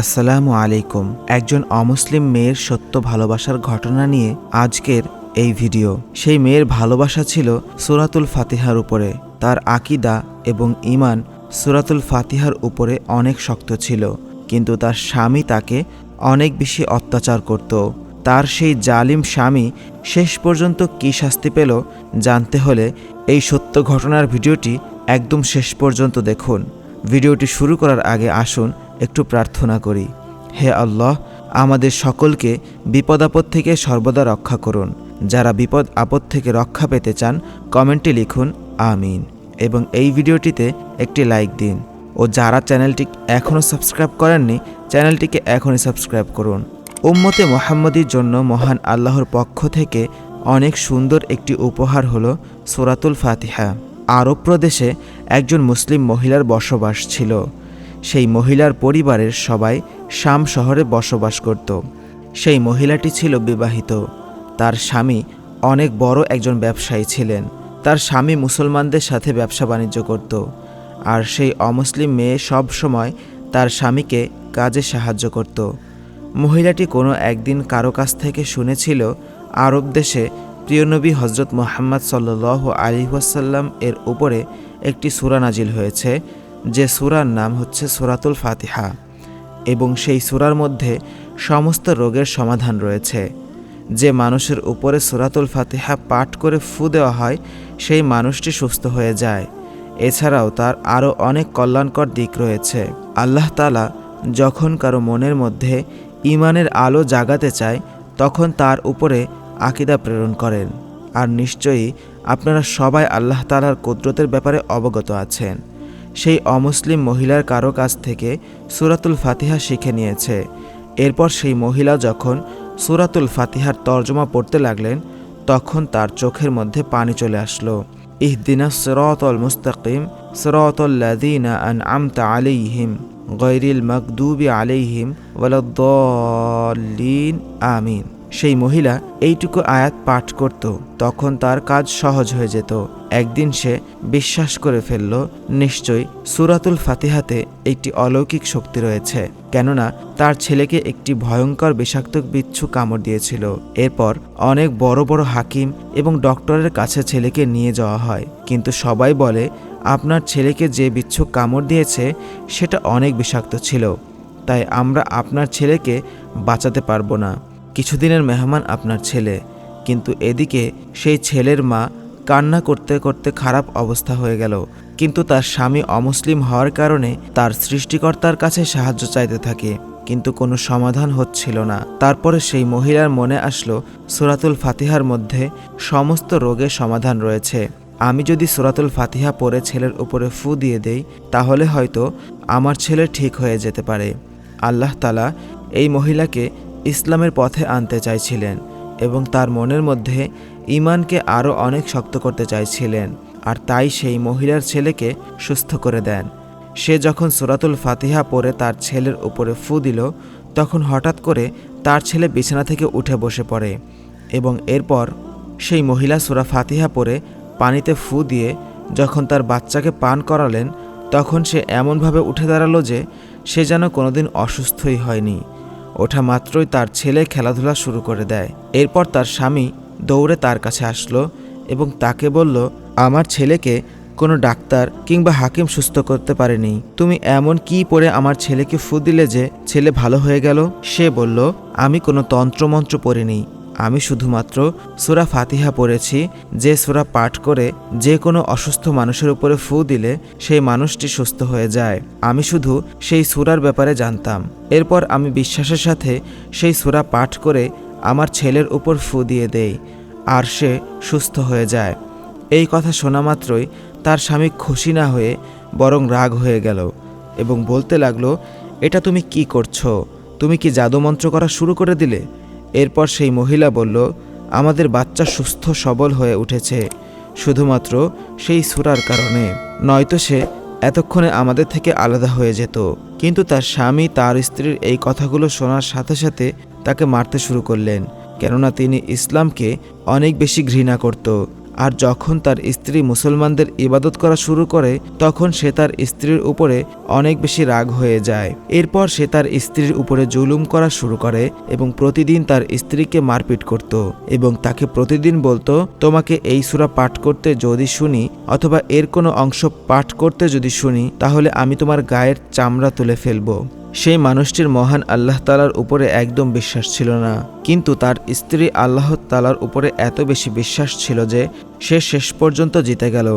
আসসালামু আলাইকুম। একজন অমুসলিম মেয়ের সত্য ভালোবাসার ঘটনা নিয়ে আজকের এই ভিডিও। সেই মেয়ের ভালোবাসা ছিল সুরাতুল ফাতিহার উপরে। তার আকিদা এবং ইমান সুরাতুল ফাতিহার উপরে অনেক শক্ত ছিল। কিন্তু তার স্বামী তাকে অনেক বেশি অত্যাচার করত। তার সেই জালিম স্বামী শেষ পর্যন্ত কী শাস্তি পেল জানতে হলে এই সত্য ঘটনার ভিডিওটি একদম শেষ পর্যন্ত দেখুন। ভিডিওটি শুরু করার আগে আসুন একটু প্রার্থনা করি। হে আল্লাহ, আমাদের সকলকে বিপদ আপদ থেকে সর্বদা রক্ষা করুন। যারা বিপদ আপদ থেকে রক্ষা পেতে চান, কমেন্টে লিখুন, আমিন। এবং এই ভিডিওটিতে একটি লাইক দিন। ও যারা চ্যানেলটি এখনও সাবস্ক্রাইব করেননি, চ্যানেলটিকে এখনই সাবস্ক্রাইব করুন। উম্মতে মোহাম্মদীর জন্য মহান আল্লাহর পক্ষ থেকে অনেক সুন্দর একটি উপহার হলো সুরাতুল ফাতিহা। আরব প্রদেশে একজন মুসলিম মহিলার বসবাস ছিল। সেই মহিলার পরিবারের সবাই শাম শহরে বসবাস করত। সেই মহিলাটি ছিল বিবাহিত। তার স্বামী অনেক বড় একজন ব্যবসায়ী ছিলেন। তার স্বামী মুসলমানদের সাথে ব্যবসা বাণিজ্য করত। আর সেই অমুসলিম মেয়ে সব সময় তার স্বামীকে কাজে সাহায্য করত। মহিলাটি কোনো একদিন কারও কাছ থেকে শুনেছিল, আরব দেশে প্রিয়নবী হজরত মোহাম্মদ সাল্লাহ আলী ওয়াসাল্লাম এর উপরে একটি সুরা নাজিল হয়েছে, যে সুরার নাম হচ্ছে সুরাতুল ফাতিহা এবং সেই সুরার মধ্যে সমস্ত রোগের সমাধান রয়েছে। যে মানুষের উপরে সুরাতুল ফাতিহা পাঠ করে ফু দেওয়া হয়, সেই মানুষটি সুস্থ হয়ে যায়। এছাড়াও তার আরও অনেক কল্যাণকর দিক রয়েছে। আল্লাহ তালা যখন কারও মনের মধ্যে ইমানের আলো জাগাতে চায়, তখন তার উপরে আকিদা প্রেরণ করেন। আর নিশ্চয়ই আপনারা সবাই আল্লাহ তালার কুদরতের ব্যাপারে অবগত আছেন। সেই অমুসলিম মহিলার কারও কাছ থেকে সুরাতুল ফাতিহা শিখে নিয়েছে। এরপর সেই মহিলা যখন সুরাতুল ফাতিহার তর্জমা পড়তে লাগলেন, তখন তার চোখের মধ্যে পানি চলে আসলো। ইহদিনা সরতল মুস্তাকিম সিরাতাল্লাযীনা আন'আমতা আলাইহিম গৈরিল মাগদুবি আলাইহিম, ওয়ালাদ্দাল্লিন, আমিন। সেই মহিলা এইটুকু আয়াত পাঠ করত, তখন তার কাজ সহজ হয়ে যেত। একদিন সে বিশ্বাস করে ফেলল নিশ্চয়ই সুরাতুল ফাতিহাতে একটি অলৌকিক শক্তি রয়েছে, কেননা তার ছেলেকে একটি ভয়ঙ্কর বিষাক্ত বিচ্ছু কামড় দিয়েছিল। এরপর অনেক বড় বড় হাকিম এবং ডক্টরের কাছে ছেলেকে নিয়ে যাওয়া হয়। কিন্তু সবাই বলে, আপনার ছেলেকে যে বিচ্ছু কামড় দিয়েছে, সেটা অনেক বিষাক্ত ছিল, তাই আমরা আপনার ছেলেকে বাঁচাতে পারব না। কিছুদিনের মেহমান আপনার ছেলে, কিন্তু এদিকে সেই ছেলের মা কান্না করতে করতে খারাপ অবস্থা হয়ে গেল। কিন্তু তার স্বামী অমুসলিম হওয়ার কারণে তার সৃষ্টিকর্তার কাছে সাহায্য চাইতে থাকে, কিন্তু কোনো সমাধান হচ্ছিল না। তারপরে সেই মহিলার মনে আসলো, সুরাতুল ফাতিহার মধ্যে সমস্ত রোগের সমাধান রয়েছে। আমি যদি সুরাতুল ফাতিহা পরে ছেলের উপরে ফু দিয়ে দেই, তাহলে হয়তো আমার ছেলে ঠিক হয়ে যেতে পারে। আল্লাহ তালা এই মহিলাকে ইসলামের পথে আনতে চাইছিলেন এবং তার মনের মধ্যে ইমানকে আরও অনেক শক্ত করতে চাইছিলেন। আর তাই সেই মহিলার ছেলেকে সুস্থ করে দেন। সে যখন সুরাতুল ফাতিহা পরে তার ছেলের উপরে ফু দিল, তখন হঠাৎ করে তার ছেলে বিছানা থেকে উঠে বসে পড়ে এবং এরপর সেই মহিলা সুরা ফাতিহা পরে পানিতে ফু দিয়ে যখন তার বাচ্চাকে পান করালেন, তখন সে এমনভাবে উঠে দাঁড়াল যে সে যেন কোনোদিন অসুস্থই হয়নি। ওঠা মাত্রই তার ছেলে খেলাধুলা শুরু করে দেয়। এরপর তার স্বামী দৌড়ে তার কাছে আসলো এবং তাকে বলল, আমার ছেলেকে কোনো ডাক্তার কিংবা হাকিম সুস্থ করতে পারেনি। তুমি এমন কি পরে আমার ছেলেকে ফু দিলে যে ছেলে ভালো হয়ে গেল? সে বলল, আমি কোনো তন্ত্রমন্ত্র পড়িনি। আমি শুধুমাত্র সুরা ফাতিহা পড়েছি, যে সুরা পাঠ করে যে কোনো অসুস্থ মানুষের উপরে ফু দিলে সেই মানুষটি সুস্থ হয়ে যায়। আমি শুধু সেই সুরার ব্যাপারে জানতাম। এরপর আমি বিশ্বাসের সাথে সেই সুরা পাঠ করে আমার ছেলের উপর ফু দিয়ে দেই, আর সে সুস্থ হয়ে যায়। এই কথা শোনা মাত্রই তার স্বামী খুশি না হয়ে বরং রাগ হয়ে গেল এবং বলতে লাগল, এটা তুমি কি করছ? তুমি কি জাদুমন্ত্র করা শুরু করে দিলে? এরপর সেই মহিলা বলল, আমাদের বাচ্চা সুস্থ সবল হয়ে উঠেছে, শুধুমাত্র সেই সুরার কারণে। নয়তো সে এতক্ষণে আমাদের থেকে আলাদা হয়ে যেত। কিন্তু তার স্বামী তার স্ত্রীর এই কথাগুলো শোনার সাথে সাথে তাকে মারতে শুরু করলেন। কেননা তিনি ইসলামকে অনেক বেশি ঘৃণা করত। আর যখন তার স্ত্রী মুসলমানদের ইবাদত করা শুরু করে, তখন সে তার স্ত্রীর উপরে অনেক বেশি রাগ হয়ে যায়। এরপর সে তার স্ত্রীর উপরে জুলুম করা শুরু করে এবং প্রতিদিন তার স্ত্রীকে মারপিট করত এবং তাকে প্রতিদিন বলতো, তোমাকে এই সুরা পাঠ করতে যদি শুনি অথবা এর কোনো অংশ পাঠ করতে যদি শুনি, তাহলে আমি তোমার গায়ের চামড়া তুলে ফেলব। সেই মানুষটির মহান আল্লাহ তালার উপরে একদম বিশ্বাস ছিল না। কিন্তু তার স্ত্রী আল্লাহ তালার উপরে এত বেশি বিশ্বাস ছিল যে সে শেষ পর্যন্ত জিতে গেল।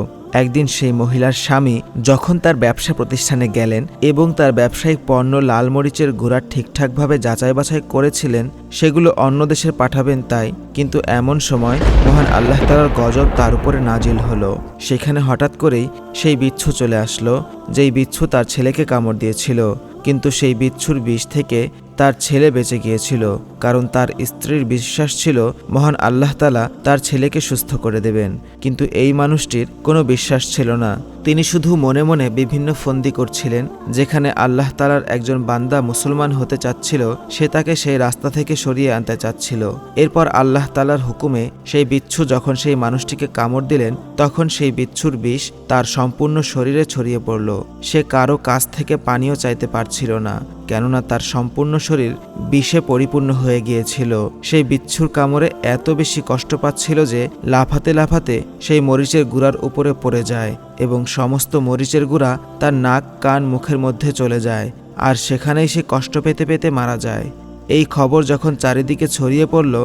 একদিন সেই মহিলার স্বামী যখন তার ব্যবসা প্রতিষ্ঠানে গেলেন এবং তার ব্যবসায়িক পণ্য লালমরিচের গুঁড়া ঠিকঠাকভাবে যাচাই বাছাই করেছিলেন, সেগুলো অন্য দেশে পাঠাবেন তাই, কিন্তু এমন সময় মহান আল্লাহ তালার গজব তার উপরে নাজিল হলো। সেখানে হঠাৎ করেই সেই বিচ্ছু চলে আসলো, যেই বিচ্ছু তার ছেলেকে কামড় দিয়েছিল, কিন্তু সেই বিচ্ছুর বিষ থেকে তার ছেলে বেঁচে গিয়েছিল। কারণ তার স্ত্রীর বিশ্বাস ছিল, মহান আল্লাহ তালা তার ছেলেকে সুস্থ করে দেবেন। কিন্তু এই মানুষটির কোনো বিশ্বাস ছিল না। তিনি শুধু মনে মনে বিভিন্ন ফন্দি করছিলেন, যেখানে আল্লাহ তালার একজন বান্দা মুসলমান হতে চাচ্ছিল, সে তাকে সেই রাস্তা থেকে সরিয়ে আনতে চাচ্ছিল। এরপর আল্লাহ তালার হুকুমে সেই বিচ্ছু যখন সেই মানুষটিকে কামড় দিলেন, তখন সেই বিচ্ছুর বিষ তার সম্পূর্ণ শরীরে ছড়িয়ে পড়ল। সে কারও কাছ থেকে পানীয় চাইতে পারছিল না, কেননা তার সম্পূর্ণ শরীর বিষে পরিপূর্ণ হয়ে গিয়েছিল। সেই বিচ্ছুর কামড়ে এত বেশি কষ্ট পাচ্ছিল যে লাফাতে লাফাতে সেই মরিচের গুড়ার উপরে পড়ে যায় এবং সমস্ত মরিচের গুঁড়া তার নাক, কান, মুখের মধ্যে চলে যায় আর সেখানেই সে কষ্ট পেতে পেতে মারা যায়। এই খবর যখন চারিদিকে ছড়িয়ে পড়ল,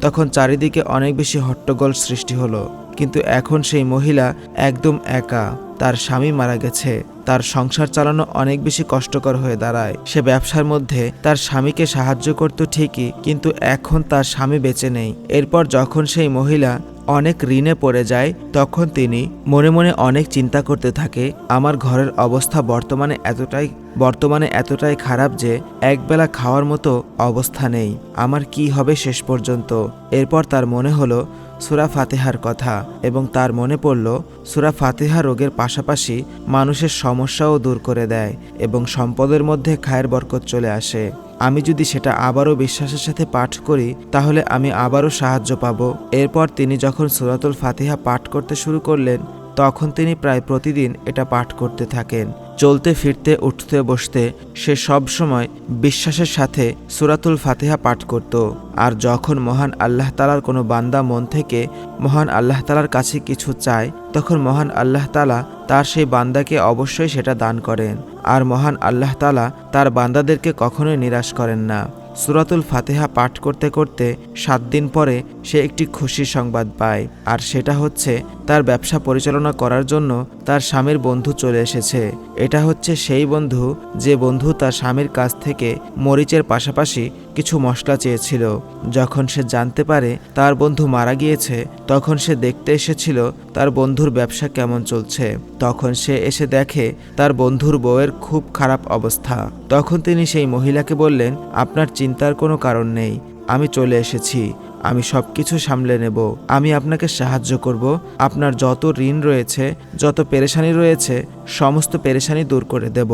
তখন চারিদিকে অনেক বেশি হট্টগোল সৃষ্টি হলো। কিন্তু এখন সেই মহিলা একদম একা। তার স্বামী মারা গেছে। তার সংসার চালানো অনেক বেশি কষ্টকর হয়ে দাঁড়ায়। সে ব্যবসার মধ্যে তার স্বামীকে সাহায্য করত ঠিকই, কিন্তু এখন তার স্বামী বেঁচে নেই। এরপর যখন সেই মহিলা অনেক ঋণে পড়ে যায়, তখন তিনি মনে মনে অনেক চিন্তা করতে থাকে, আমার ঘরের অবস্থা বর্তমানে এতটাই বর্তমানে এতটাই খারাপ যে একবেলা খাওয়ার মতো অবস্থা নেই। আমার কি হবে শেষ পর্যন্ত? এরপর তার মনে হলো সুরা ফাতেহার কথা এবং তার মনে পড়ল, সুরা ফাতেহা রোগের পাশাপাশি মানুষের সমস্যাও দূর করে দেয় এবং সম্পদের মধ্যে খায়ের বরকত চলে আসে। আমি যদি সেটা আবারও বিশ্বাসের সাথে পাঠ করি, তাহলে আমি আবারও সাহায্য পাব। এরপর তিনি যখন সুরাতুল ফাতিহা পাঠ করতে শুরু করলেন, তখন তিনি প্রায় প্রতিদিন এটা পাঠ করতে থাকেন। চলতে, ফিরতে, উঠতে, বসতে সে সব সময় বিশ্বাসের সাথে সুরাতুল ফাতিহা পাঠ করত। আর যখন মহান আল্লাহ তালার কোনো বান্দা মন থেকে মহান আল্লাহ তালার কাছে কিছু চায়, তখন মহান আল্লাহ তালা তার সেই বান্দাকে অবশ্যই সেটা দান করেন। আর মহান আল্লাহ তালা তার বান্দাদেরকে কখনোই নিরাশ করেন না। সুরাতুল ফাতেহা পাঠ করতে করতে সাত দিন পরে সে একটি খুশির সংবাদ পায়। আর সেটা হচ্ছে, তার ব্যবসা পরিচালনা করার জন্য তার স্বামীর বন্ধু চলে এসেছে। এটা হচ্ছে সেই বন্ধু যে বন্ধু তার স্বামীর কাছ থেকে মরিচের পাশাপাশি কিছু মশলা চেয়েছিল। যখন সে জানতে পারে তার বন্ধু মারা গিয়েছে, তখন সে দেখতে এসেছিল তার বন্ধুর ব্যবসা কেমন চলছে। তখন সে এসে দেখে তার বন্ধুর বউয়ের খুব খারাপ অবস্থা। তখন তিনি সেই মহিলাকে বললেন, আপনার চিন্তার কোনো কারণ নেই, আমি চলে এসেছি। আমি সব কিছু সামলে নেব। আমি আপনাকে সাহায্য করব। আপনার যত ঋণ রয়েছে, যত পেরেশানি রয়েছে, সমস্ত পেরেশানি দূর করে দেব।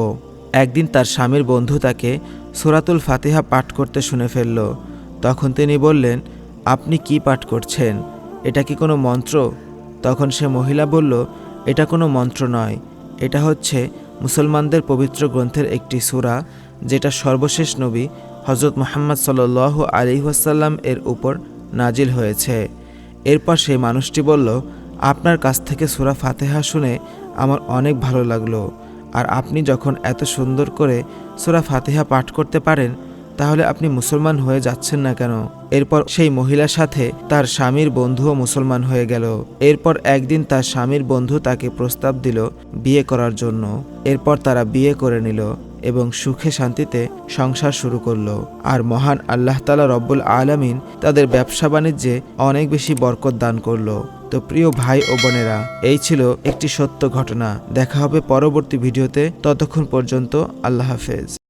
একদিন তার স্বামীর বন্ধু তাকে সুরাতুল ফাতিহা পাঠ করতে শুনে ফেলল। তখন তিনি বললেন, আপনি কি পাঠ করছেন? এটা কি কোনো মন্ত্র? তখন সে মহিলা বলল, এটা কোনো মন্ত্র নয়। এটা হচ্ছে মুসলমানদের পবিত্র গ্রন্থের একটি সূরা, যেটা সর্বশেষ নবী হজরত মোহাম্মদ সাল আলী ওয়াসাল্লাম এর উপর নাজিল হয়েছে। এরপর সেই মানুষটি বলল, আপনার কাছ থেকে সুরা ফাতেহা শুনে আমার অনেক ভালো লাগল। আর আপনি যখন এত সুন্দর করে সুরা ফাতেহা পাঠ করতে পারেন, তাহলে আপনি মুসলমান হয়ে যাচ্ছেন না কেন? এরপর সেই মহিলার সাথে তার স্বামীর বন্ধুও মুসলমান হয়ে গেল। এরপর একদিন তার স্বামীর বন্ধু তাকে প্রস্তাব দিল বিয়ে করার জন্য। এরপর তারা বিয়ে করে নিল। এবং সুখে শান্তিতে সংসার শুরু করল। আর মহান আল্লাহ তালা রব্বুল আলমিন তাদের ব্যবসা বাণিজ্যে অনেক বেশি বরকত দান করল। তো প্রিয় ভাই ও বোনেরা, এই ছিল একটি সত্য ঘটনা। দেখা হবে পরবর্তী ভিডিওতে। ততক্ষণ পর্যন্ত আল্লাহ হাফেজ।